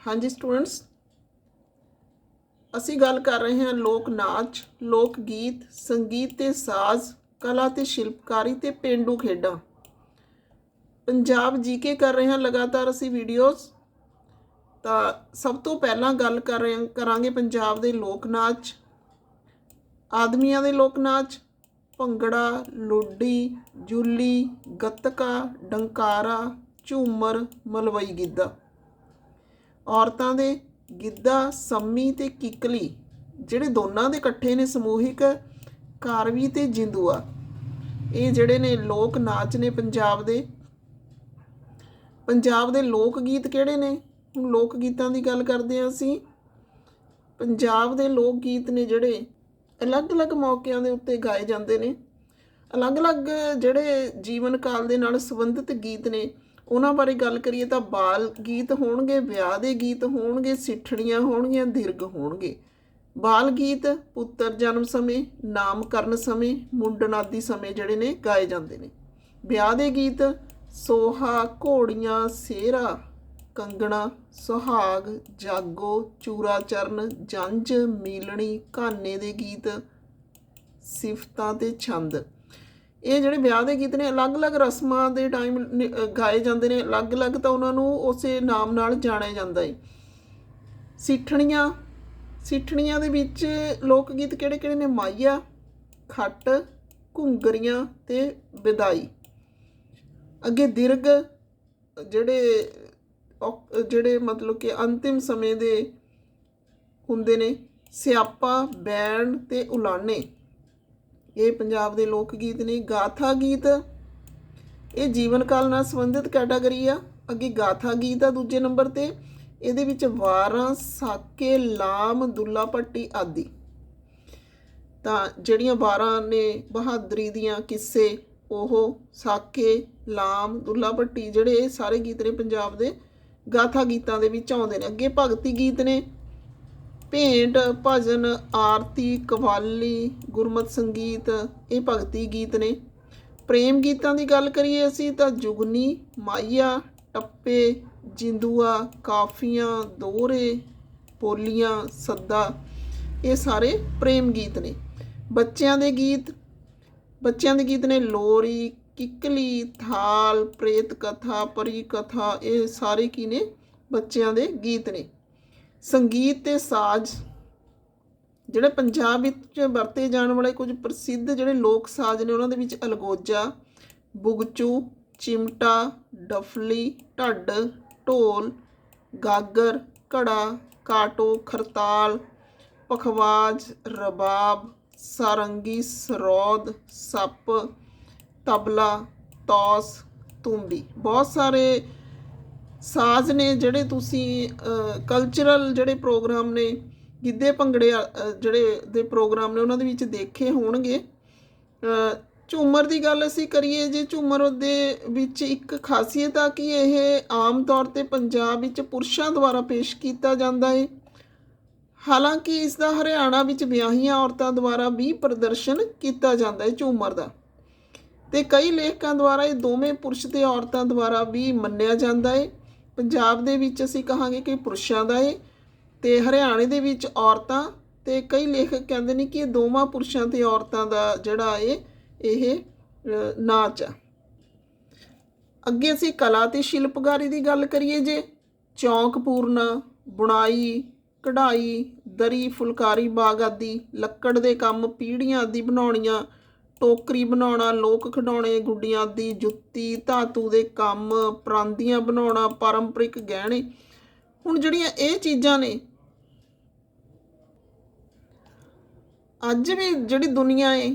ਹਾਂਜੀ ਸਟੂਡੈਂਟਸ, ਅਸੀਂ ਗੱਲ ਕਰ ਰਹੇ ਹਾਂ ਲੋਕ ਨਾਚ, ਲੋਕ ਗੀਤ, ਸੰਗੀਤ ਤੇ ਸਾਜ਼, ਕਲਾ ਤੇ ਸ਼ਿਲਪਕਾਰੀ ਤੇ ਪੇਂਡੂ ਖੇਡਾਂ। ਪੰਜਾਬ ਜੀਕੇ ਕਰ ਰਹੇ ਹਾਂ ਲਗਾਤਾਰ ਅਸੀਂ ਵੀਡੀਓਜ਼। ਤਾਂ ਸਭ ਤੋਂ ਪਹਿਲਾਂ ਗੱਲ ਕਰ ਰਹੇ ਕਰਾਂਗੇ ਪੰਜਾਬ ਦੇ ਲੋਕ ਨਾਚ, ਆਦਮੀਆਂ ਦੇ ਲੋਕ ਨਾਚ, ਭੰਗੜਾ, ਲੁੱਡੀ, ਜੁੱਲੀ, ਗੱਤਕਾ, ਡੰਕਾਰਾ, ਝੂਮਰ, ਮਲਵਈ ਗਿੱਧਾ। ਔਰਤਾਂ ਦੇ ਗਿੱਧਾ, ਸੰਮੀ ਤੇ ਕਿਕਲੀ, ਜਿਹੜੇ ਦੋਨਾਂ ਦੇ ਇਕੱਠੇ ਨੇ ਸਮੂਹਿਕ ਕਾਰਵੀ ਤੇ ਜਿੰਦੂਆ। ਇਹ ਜਿਹੜੇ ਨੇ ਲੋਕ ਨਾਚ ਨੇ ਪੰਜਾਬ ਦੇ। ਪੰਜਾਬ ਦੇ ਲੋਕ ਗੀਤ ਕਿਹੜੇ ਨੇ? ਲੋਕ ਗੀਤਾਂ ਦੀ ਗੱਲ ਕਰਦੇ ਹਾਂ ਅਸੀਂ। ਪੰਜਾਬ ਦੇ ਲੋਕ ਗੀਤ ਨੇ ਜਿਹੜੇ ਅਲੱਗ-ਅਲੱਗ ਮੌਕਿਆਂ ਦੇ ਉੱਤੇ ਗਾਏ ਜਾਂਦੇ ਨੇ। ਅਲੱਗ-ਅਲੱਗ ਜਿਹੜੇ ਜੀਵਨ ਕਾਲ ਦੇ ਨਾਲ ਸੰਬੰਧਿਤ ਗੀਤ ਨੇ। ਉਹਨਾਂ ਬਾਰੇ ਗੱਲ ਕਰੀਏ ਤਾਂ ਬਾਲ ਗੀਤ ਹੋਣਗੇ, ਵਿਆਹ ਦੇ ਗੀਤ ਹੋਣਗੇ ਸਿੱਠਣੀਆਂ ਹੋਣਗੀਆਂ ਦੀਰਘ ਹੋਣਗੇ। ਬਾਲ ਗੀਤ ਪੁੱਤਰ ਜਨਮ ਸਮੇਂ, ਨਾਮਕਰਨ ਸਮੇਂ, ਮੁੰਡਨ ਆਦਿ ਸਮੇਂ ਜਿਹੜੇ ਨੇ ਗਾਏ ਜਾਂਦੇ ਨੇ। ਵਿਆਹ ਦੇ ਗੀਤ ਸੋਹਾ, ਘੋੜੀਆਂ, ਸੇਰਾ, ਕੰਗਣਾ, ਸੁਹਾਗ, ਜਾਗੋ, ਚੂਰਾ ਚਰਨ, ਜੰਝ, ਮੀਲਣੀ, ਘਾਨੇ ਦੇ ਗੀਤ, ਸਿਫਤਾਂ ਤੇ ਛੰਦ। ਇਹ ਜਿਹੜੇ ਵਿਆਹ ਦੇ ਗੀਤ ਨੇ, ਅਲੱਗ-ਅਲੱਗ ਰਸਮਾਂ ਦੇ ਟਾਈਮ ਗਾਏ ਜਾਂਦੇ ਨੇ, ਅਲੱਗ-ਅਲੱਗ ਤਾਂ ਉਹਨਾਂ ਨੂੰ ਉਸੇ ਨਾਮ ਨਾਲ ਜਾਣਿਆ ਜਾਂਦਾ ਹੈ ਸਿੱਠਣੀਆਂ ਸਿੱਠਣੀਆਂ ਦੇ ਵਿੱਚ ਲੋਕ ਗੀਤ ਕਿਹੜੇ-ਕਿਹੜੇ ਨੇ? ਮਾਈਆ ਖੱਟ, ਘੁੰਗਰੀਆਂ ਤੇ ਵਿਦਾਈ। ਅੱਗੇ ਦਿਰਗ ਜਿਹੜੇ ਔਕ- ਜਿਹੜੇ ਮਤਲਬ ਕਿ ਅੰਤਿਮ ਸਮੇਂ ਦੇ ਹੁੰਦੇ ਨੇ, ਸਿਆਪਾ, ਬੈਣ ਤੇ ਉਲਾਣੇ। ਇਹ ਪੰਜਾਬ ਦੇ ਲੋਕ ਗੀਤ ਨੇ ਗਾਥਾ ਗੀਤ। ਇਹ ਜੀਵਨ ਕਾਲ ਨਾਲ ਸੰਬੰਧਿਤ ਕੈਟਾਗਰੀ ਆ। ਅੱਗੇ ਗਾਥਾ ਗੀਤ ਆ ਦੂਜੇ ਨੰਬਰ ਤੇ। ਇਹਦੇ ਵਿੱਚ ਵਾਰਾਂ, ਸਾਕੇ, ਲਾਮ, ਦੁੱਲਾ ਪੱਟੀ ਆਦਿ। ਤਾਂ ਜਿਹੜੀਆਂ ਵਾਰਾਂ ਨੇ ਬਹਾਦਰੀ ਦੀਆਂ ਕਿੱਸੇ, ਉਹ ਸਾਕੇ, ਲਾਮ, ਦੁੱਲਾ ਭੱਟੀ ਜਿਹੜੇ ਇਹ ਸਾਰੇ ਗੀਤ ਨੇ ਪੰਜਾਬ ਦੇ ਗਾਥਾ ਗੀਤਾਂ ਦੇ ਵਿੱਚ ਆਉਂਦੇ ਨੇ। ਅੱਗੇ ਭਗਤੀ ਗੀਤ ਨੇ। ਭੇਂਟ ਭਜਨ, ਆਰਤੀ, ਕਵਾਲੀ, ਗੁਰਮਤ ਸੰਗੀਤ, ਇਹ ਭਗਤੀ ਗੀਤ ਨੇ। ਪ੍ਰੇਮ ਗੀਤਾਂ ਦੀ ਗੱਲ ਕਰੀਏ ਅਸੀਂ ਤਾਂ ਜੁਗਨੀ ਮਾਈਆ ਟੱਪੇ, ਜਿੰਦੂਆ, ਕਾਫੀਆਂ ਦੋਹਰੇ ਬੋਲੀਆਂ, ਸੱਦਾ, ਇਹ ਸਾਰੇ ਪ੍ਰੇਮ ਗੀਤ ਨੇ। ਬੱਚਿਆਂ ਦੇ ਗੀਤ, ਬੱਚਿਆਂ ਦੇ ਗੀਤ ਨੇ ਲੋਰੀ, ਕਿਕਲੀ, ਥਾਲ, ਪ੍ਰੇਤ ਕਥਾ, ਪਰੀ ਕਥਾ, ਇਹ ਸਾਰੇ ਕੀ ਨੇ? ਬੱਚਿਆਂ ਦੇ ਗੀਤ ਨੇ। ਸੰਗੀਤ ਤੇ ਸਾਜ਼, ਜਿਹੜੇ ਪੰਜਾਬ ਵਿੱਚ ਵਰਤੇ ਜਾਣ ਵਾਲੇ ਕੁਝ ਪ੍ਰਸਿੱਧ ਜਿਹੜੇ ਲੋਕ ਸਾਜ਼ ਨੇ ਉਹਨਾਂ ਦੇ ਵਿੱਚ ਅਲਗੋਜਾ, ਬੁਗਚੂ, ਚਿਮਟਾ, ਡਫਲੀ, ਢੱਡ, ਢੋਲ, ਗਾਗਰ, ਘੜਾ, ਕਾਟੋ, ਖਰਤਾਲ, ਪਖਵਾਜ, ਰਬਾਬ, ਸਾਰੰਗੀ, ਸਰੋਦ, ਸੱਪ, ਤਬਲਾ, ਤੌਸ, ਤੁੰਬੀ। ਬਹੁਤ ਸਾਰੇ ਸਾਜ਼ ਨੇ ਜਿਹੜੇ ਤੁਸੀਂ ਕਲਚਰਲ ਜਿਹੜੇ ਪ੍ਰੋਗਰਾਮ ਨੇ, ਗਿੱਧੇ ਭੰਗੜੇ ਜਿਹੜੇ ਦੇ ਪ੍ਰੋਗਰਾਮ ਨੇ, ਉਹਨਾਂ ਦੇ ਵਿੱਚ ਦੇਖੇ ਹੋਣਗੇ। ਝੂਮਰ ਦੀ ਗੱਲ ਅਸੀਂ ਕਰੀਏ, ਜੇ ਝੂਮਰ ਦੇ ਵਿੱਚ ਇੱਕ ਖਾਸੀਅਤ ਆ ਕਿ ਇਹ ਆਮ ਤੌਰ ਤੇ ਪੰਜਾਬ ਵਿੱਚ ਪੁਰਸ਼ਾਂ ਦੁਆਰਾ ਪੇਸ਼ ਕੀਤਾ ਜਾਂਦਾ ਹੈ ਹਾਲਾਂਕਿ ਇਸ ਦਾ ਹਰਿਆਣਾ ਵਿੱਚ ਵਿਆਹੀਆਂ ਔਰਤਾਂ ਦੁਆਰਾ ਵੀ ਪ੍ਰਦਰਸ਼ਨ ਕੀਤਾ ਜਾਂਦਾ ਹੈ ਝੂਮਰ ਦਾ। ਤੇ ਕਈ ਲੇਖਕਾਂ ਦੁਆਰਾ ਇਹ ਦੋਵੇਂ ਪੁਰਸ਼ ਤੇ ਔਰਤਾਂ ਦੁਆਰਾ ਵੀ ਮੰਨਿਆ ਜਾਂਦਾ ਹੈ ਪੰਜਾਬ ਦੇ ਵਿੱਚ ਅਸੀਂ ਕਹਾਂਗੇ ਕਿ ਪੁਰਸ਼ਾਂ ਦਾ ਏ ਤੇ ਹਰਿਆਣੇ ਦੇ ਵਿੱਚ ਔਰਤਾਂ ਤੇ ਕਈ ਲੇਖਕ ਕਹਿੰਦੇ ਨੇ ਕਿ ਇਹ ਦੋਵਾਂ ਪੁਰਸ਼ਾਂ ਤੇ ਔਰਤਾਂ ਦਾ ਜਿਹੜਾ ਹੈ ਇਹ ਨਾਚ ਆ। ਅੱਗੇ ਅਸੀਂ ਕਲਾ ਤੇ ਸ਼ਿਲਪਕਾਰੀ ਦੀ ਗੱਲ ਕਰੀਏ ਜੇ, ਚੌਂਕ ਪੂਰਨਾ, ਬੁਣਾਈ, ਕਢਾਈ, ਦਰੀ, ਫੁਲਕਾਰੀ ਬਾਗ ਆਦਿ ਲੱਕੜ ਦੇ ਕੰਮ, ਪੀੜੀਆਂ ਆਦਿ ਬਣਾਉਣੀਆਂ ਟੋਕਰੀ ਬਣਾਉਣਾ, ਲੋਕ ਖਿਡੌਣੇ, ਗੁੱਡੀਆਂ ਦੀ ਜੁੱਤੀ, ਧਾਤੂ ਦੇ ਕੰਮ, ਪ੍ਰਾਂਦੀਆਂ ਬਣਾਉਣਾ, ਪਾਰੰਪਰਿਕ ਗਹਿਣੇ। ਹੁਣ ਜਿਹੜੀਆਂ ਇਹ ਚੀਜ਼ਾਂ ਨੇ, ਅੱਜ ਵੀ ਜਿਹੜੀ ਦੁਨੀਆ ਏ,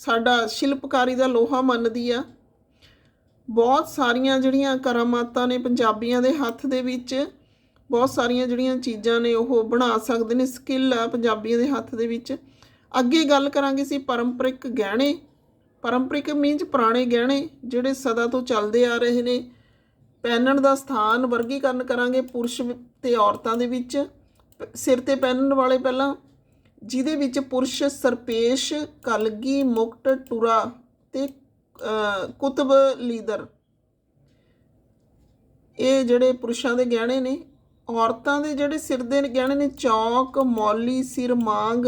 ਸਾਡਾ ਸ਼ਿਲਪਕਾਰੀ ਦਾ ਲੋਹਾ ਮੰਨਦੀ ਆ। ਬਹੁਤ ਸਾਰੀਆਂ ਜਿਹੜੀਆਂ ਕਰਾਮਾਤਾਂ ਨੇ ਪੰਜਾਬੀਆਂ ਦੇ ਹੱਥ ਦੇ ਵਿੱਚ, ਬਹੁਤ ਸਾਰੀਆਂ ਜਿਹੜੀਆਂ ਚੀਜ਼ਾਂ ਨੇ ਉਹ ਬਣਾ ਸਕਦੇ ਨੇ, ਸਕਿੱਲ ਆ ਪੰਜਾਬੀਆਂ ਦੇ ਹੱਥ ਦੇ ਵਿੱਚ। ਅੱਗੇ ਗੱਲ ਕਰਾਂਗੇ ਸੀ ਪਰੰਪਰਿਕ ਗਹਿਣੇ। ਪਰੰਪਰਿਕ ਮੀਨਸ ਪੁਰਾਣੇ ਗਹਿਣੇ, ਜਿਹੜੇ ਸਦਾ ਤੋਂ ਚੱਲਦੇ ਆ ਰਹੇ ਨੇ। ਪਹਿਨਣ ਦਾ ਸਥਾਨ ਵਰਗੀਕਰਨ ਕਰਾਂਗੇ ਪੁਰਸ਼ ਤੇ ਔਰਤਾਂ ਦੇ ਵਿੱਚ। ਪ- ਸਿਰ ਤੇ ਪਹਿਨਣ ਵਾਲੇ ਪਹਿਲਾਂ, ਜਿਹਦੇ ਵਿੱਚ ਪੁਰਸ਼, ਸਰਪੇਸ਼, ਕਲਗੀ, ਮੁਕਟ, ਟੁਰਾ ਤੇ ਕੁਤਬ ਲੀਦਰ। ਇਹ ਜਿਹੜੇ ਪੁਰਸ਼ਾਂ ਦੇ ਗਹਿਣੇ ਨੇ। ਔਰਤਾਂ ਦੇ ਜਿਹੜੇ ਸਿਰ ਦੇ ਗਹਿਣੇ ਨੇ, ਚੌਕ, ਮੌਲੀ ਸਿਰ ਮਾਂਗ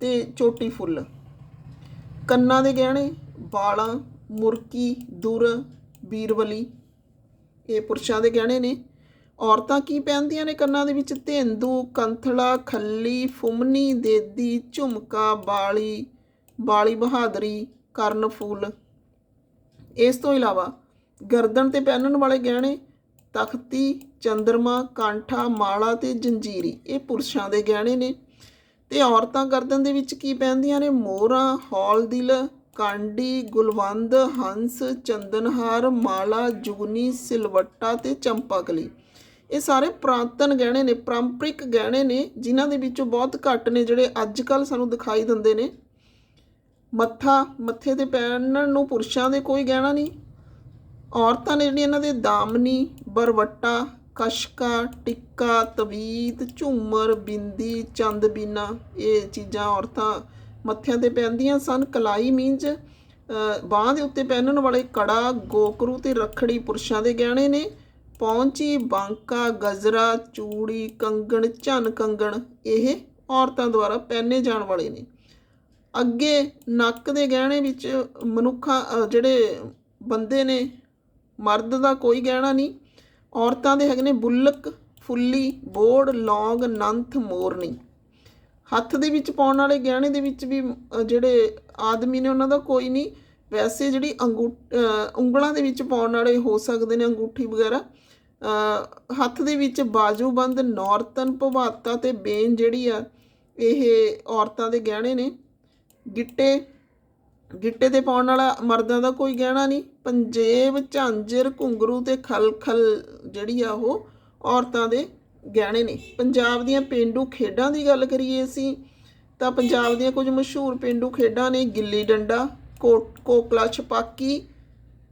ਤੇ ਚੋਟੀ ਫੁੱਲ। ਕੰਨਾਂ ਦੇ ਗਹਿਣੇ, ਵਾਲਾਂ, ਮੁਰਕੀ, ਦੁਰ, ਬੀਰਵਲੀ। ਇਹ ਪੁਰਸ਼ਾਂ ਦੇ ਗਹਿਣੇ ਨੇ। ਔਰਤਾਂ ਕੀ ਪਹਿਨਦੀਆਂ ਨੇ ਕੰਨਾਂ ਦੇ ਵਿੱਚ? ਧੇਂਦੂ, ਕੰਥਲਾ, ਖੱਲੀ, ਫੁੰਮਨੀ, ਦੇਦੀ, ਝੁਮਕਾ, ਬਾਲੀ ਬਾਲੀ ਬਹਾਦਰੀ ਕਰਨ ਫੂਲ ਇਸ ਤੋਂ ਇਲਾਵਾ ਗਰਦਨ ਤੇ ਪਹਿਨਣ ਵਾਲੇ ਗਹਿਣੇ, ਤਖਤੀ, ਚੰਦਰਮਾ, ਕਾਂਠਾ, ਮਾਲਾ ਤੇ ਜੰਜੀਰੀ। ਇਹ ਪੁਰਸ਼ਾਂ ਦੇ ਗਹਿਣੇ ਨੇ। ਤੇ ਔਰਤਾਂ ਗਰਦਨ ਦੇ ਵਿੱਚ ਕੀ ਪਹਿਨਦੀਆਂ ਨੇ? ਮੋਹਰਾਂ, ਹੌਲ ਦਿਲ, ਕਾਂਡੀ, ਗੁਲਵੰਦ, ਹੰਸ, ਚੰਦਨਹਾਰ, ਮਾਲਾ, ਜੁਗਨੀ, ਸਿਲਵੱਟਾ ਤੇ ਚੰਪਾਕਲੀ। ਇਹ ਸਾਰੇ ਪ੍ਰਾਂਤਨ ਗਹਿਣੇ ਨੇ, ਪਰੰਪਰਿਕ ਗਹਿਣੇ ਨੇ, ਜਿਨ੍ਹਾਂ ਦੇ ਵਿੱਚੋਂ ਬਹੁਤ ਘੱਟ ਨੇ ਜਿਹੜੇ ਅੱਜ ਕੱਲ ਸਾਨੂੰ ਦਿਖਾਈ ਦਿੰਦੇ ਨੇ। ਮੱਥਾ, ਮੱਥੇ ਤੇ ਪਹਿਨਣ ਨੂੰ ਪੁਰਸ਼ਾਂ ਦੇ ਕੋਈ ਗਹਿਣਾ ਨਹੀਂ। ਔਰਤਾਂ ਨੇ ਜਿਹੜੀਆਂ ਇਹਨਾਂ ਦੇ ਦਾਮਨੀ, ਬਰਵੱਟਾ ਕਸ਼ਕਾ, ਟਿੱਕਾ, ਤਵੀਤ, ਝੂਮਰ, ਬਿੰਦੀ ਚੰਦਬੀਨਾ ਇਹ ਚੀਜ਼ਾਂ ਔਰਤਾਂ ਮੱਥਿਆਂ ਤੇ ਪਹਿਨਦੀਆਂ ਸਨ। ਕਲਾਈ ਮੀਨਜ਼ ਬਾਹ ਦੇ ਉੱਤੇ ਪਹਿਨਣ ਵਾਲੇ ਕੜਾ, ਗੋਕਰੂ ਤੇ ਰੱਖੜੀ ਪੁਰਸ਼ਾਂ ਦੇ ਗਹਿਣੇ ਨੇ। ਪੌਂਚੀ, ਬਾਂਕਾ, ਗਜਰਾ, ਚੂੜੀ, ਕੰਗਣ, ਝਨ ਕੰਗਣ, ਇਹ ਔਰਤਾਂ ਦੁਆਰਾ ਪਹਿਨੇ ਜਾਣ ਵਾਲੇ ਨੇ। ਅੱਗੇ ਨੱਕ ਦੇ ਗਹਿਣੇ ਵਿੱਚ ਮਨੁੱਖਾਂ ਜਿਹੜੇ ਬੰਦੇ ਨੇ, ਮਰਦ ਦਾ ਕੋਈ ਗਹਿਣਾ ਨਹੀਂ। ਔਰਤਾਂ ਦੇ ਹੈਗੇ ਨੇ ਬੁੱਲਕ, ਫੁੱਲੀ, ਬੋੜ, ਲੌਂਗ, ਨੰਥ, ਮੋਰਨੀ। ਹੱਥ ਦੇ ਵਿੱਚ ਪਾਉਣ ਵਾਲੇ ਗਹਿਣੇ ਦੇ ਵਿੱਚ ਵੀ ਜਿਹੜੇ ਆਦਮੀ ਨੇ ਉਹਨਾਂ ਦਾ ਕੋਈ ਨਹੀਂ। ਵੈਸੇ ਜਿਹੜੀ ਅੰਗੂ ਉਂਗਲਾਂ ਦੇ ਵਿੱਚ ਪਾਉਣ ਵਾਲੇ ਹੋ ਸਕਦੇ ਨੇ ਅੰਗੂਠੀ ਵਗੈਰਾ ਹੱਥ ਦੇ ਵਿੱਚ ਬਾਜੂਬੰਦ, ਨੌਰਤਨ, ਭਵਾਤਾ ਤੇ ਬੇਨ ਜਿਹੜੀ ਆ, ਇਹ ਔਰਤਾਂ ਦੇ ਗਹਿਣੇ ਨੇ। ਗਿੱਟੇ ਗਿੱਟੇ ਤੇ ਪਾਉਣ ਵਾਲਾ ਮਰਦਾਂ ਦਾ ਕੋਈ ਗਹਿਣਾ ਨਹੀਂ। ਪੰਜੇਬ, ਝਾਂਜਰ, ਘੁੰਗਰੂ ਤੇ ਖਲਖਲ ਜਿਹੜੀ ਆ ਉਹ ਔਰਤਾਂ ਦੇ ਗਹਿਣੇ ਨੇ। ਪੰਜਾਬ ਦੀਆਂ ਪਿੰਡੂ ਖੇਡਾਂ ਦੀ ਗੱਲ ਕਰੀਏ ਅਸੀਂ, ਤਾਂ ਪੰਜਾਬ ਦੀਆਂ ਕੁਝ ਮਸ਼ਹੂਰ ਪਿੰਡੂ ਖੇਡਾਂ ਨੇ ਗਿੱਲੀ ਡੰਡਾ, ਕੋਟ, ਕੋਕਲਾ ਛਪਾਕੀ,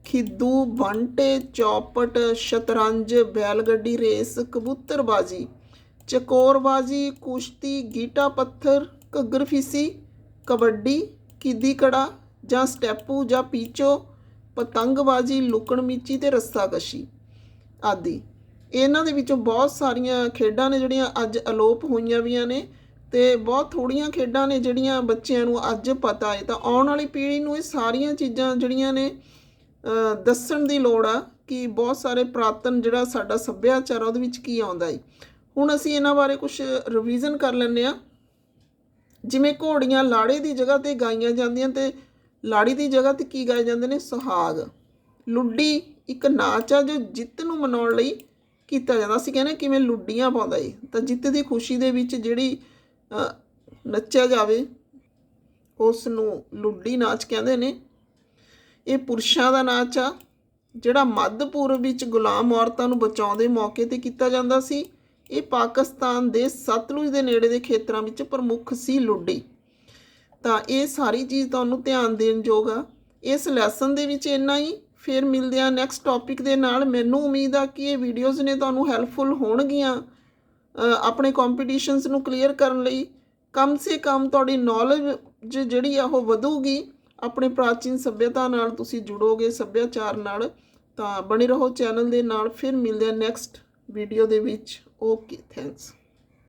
ਖਿੱਦੂ ਬੰਟੇ ਚੌਪਟ, ਸ਼ਤਰੰਜ, ਬੈਲਗੱਡੀ ਰੇਸ, ਕਬੂਤਰਬਾਜੀ, ਚਕੋਰਬਾਜੀ, ਕੁਸ਼ਤੀ, ਗੀਟਾ ਪੱਥਰ, ਘੱਗਰ ਫੀਸੀ, ਕਬੱਡੀ, ਕਿੱਦੀ ਕੜਾ ਜਾਂ ਸਟੈਪੂ ਜਾਂ ਪੀਚੋ ਪਤੰਗਬਾਜੀ ਲੁਕਣ ਮੀਚੀ ਤੇ ਰੱਸਾਕਸ਼ੀ ਆਦਿ। ਇਹਨਾਂ ਦੇ ਵਿੱਚੋਂ ਬਹੁਤ ਸਾਰੀਆਂ ਖੇਡਾਂ ਨੇ ਜਿਹੜੀਆਂ ਅੱਜ ਅਲੋਪ ਹੋਈਆਂ ਵੀਆਂ ਨੇ ਤੇ ਬਹੁਤ ਥੋੜੀਆਂ ਖੇਡਾਂ ਨੇ ਜਿਹੜੀਆਂ ਬੱਚਿਆਂ ਨੂੰ ਅੱਜ ਪਤਾ ਹੈ ਤਾਂ ਆਉਣ ਵਾਲੀ ਪੀੜ੍ਹੀ ਨੂੰ ਇਹ ਸਾਰੀਆਂ ਚੀਜ਼ਾਂ ਜਿਹੜੀਆਂ ਨੇ ਦੱਸਣ ਦੀ ਲੋੜ ਆ ਕਿ ਬਹੁਤ ਸਾਰੇ ਪ੍ਰਾਤਨ ਜਿਹੜਾ ਸਾਡਾ ਸੱਭਿਆਚਾਰ ਆ ਉਹਦੇ ਵਿੱਚ ਕੀ ਆਉਂਦਾ ਹੈ ਹੁਣ ਅਸੀਂ ਇਹਨਾਂ ਬਾਰੇ ਕੁਝ ਰਿਵੀਜ਼ਨ ਕਰ ਲੈਂਦੇ ਆ ਜਿਵੇਂ ਘੋੜੀਆਂ ਲਾੜੇ ਦੀ ਜਗ੍ਹਾ ਤੇ ਗਾਈਆਂ ਜਾਂਦੀਆਂ ਤੇ ਲਾੜੀ ਦੀ ਜਗ੍ਹਾ ਤੇ ਕੀ ਗਾਏ ਜਾਂਦੇ ਨੇ? ਸੁਹਾਗ। ਲੁੱਡੀ ਇੱਕ ਨਾਚ ਆ ਜੋ ਜਿੱਤ ਨੂੰ ਮਨਾਉਣ ਲਈ ਕੀਤਾ ਜਾਂਦਾ। ਸੀ ਕਹਿੰਦੇ ਕਿਵੇਂ ਲੁੱਡੀਆਂ ਪਾਉਂਦਾ ਏ। ਤਾਂ ਜਿੱਤ ਦੀ ਖੁਸ਼ੀ ਦੇ ਵਿੱਚ ਜਿਹੜੀ ਨੱਚਿਆ ਜਾਵੇ, ਉਸ ਨੂੰ ਲੁੱਡੀ ਨਾਚ ਕਹਿੰਦੇ ਨੇ। ਇਹ ਪੁਰਸ਼ਾਂ ਦਾ ਨਾਚ ਆ, ਜਿਹੜਾ ਮੱਧ ਪੂਰਬ ਵਿੱਚ ਗੁਲਾਮ ਔਰਤਾਂ ਨੂੰ ਬਚਾਉਂਦੇ ਮੌਕੇ ਤੇ ਕੀਤਾ ਜਾਂਦਾ ਸੀ। ਇਹ ਪਾਕਿਸਤਾਨ ਦੇ ਸਤਲੁਜ ਦੇ ਨੇੜੇ ਦੇ ਖੇਤਰਾਂ ਵਿੱਚ ਪ੍ਰਮੁੱਖ ਸੀ ਲੁੱਡੀ। ਤਾਂ ਇਹ ਸਾਰੀ ਚੀਜ਼ ਤੁਹਾਨੂੰ ਧਿਆਨ ਦੇਣ ਯੋਗ ਆ। ਇਸ ਲੈਸਨ ਦੇ ਵਿੱਚ ਇੰਨਾ ਹੀ। ਫਿਰ ਮਿਲਦੇ ਆ ਨੈਕਸਟ ਟੌਪਿਕ ਦੇ ਨਾਲ। ਮੈਨੂੰ ਉਮੀਦ ਆ ਕਿ ਇਹ ਵੀਡੀਓਜ਼ ਨੇ ਤੁਹਾਨੂੰ ਹੈਲਪਫੁਲ ਹੋਣਗੀਆਂ ਆਪਣੇ ਕੰਪੀਟੀਸ਼ਨਸ ਨੂੰ ਕਲੀਅਰ ਕਰਨ ਲਈ। ਕਮ ਸੇ ਕਮ ਤੁਹਾਡੀ ਨੌਲੇਜ ਜਿਹੜੀ ਆ ਉਹ ਵਧੂਗੀ। ਆਪਣੇ ਪ੍ਰਾਚੀਨ ਸੱਭਿਅਤਾ ਨਾਲ ਤੁਸੀਂ ਜੁੜੋਗੇ, ਸੱਭਿਆਚਾਰ ਨਾਲ। ਤਾਂ ਬਣੇ ਰਹੋ ਚੈਨਲ ਦੇ ਨਾਲ। ਫਿਰ ਮਿਲਦੇ ਆ ਨੈਕਸਟ ਵੀਡੀਓ ਦੇ ਵਿੱਚ। Okay thanks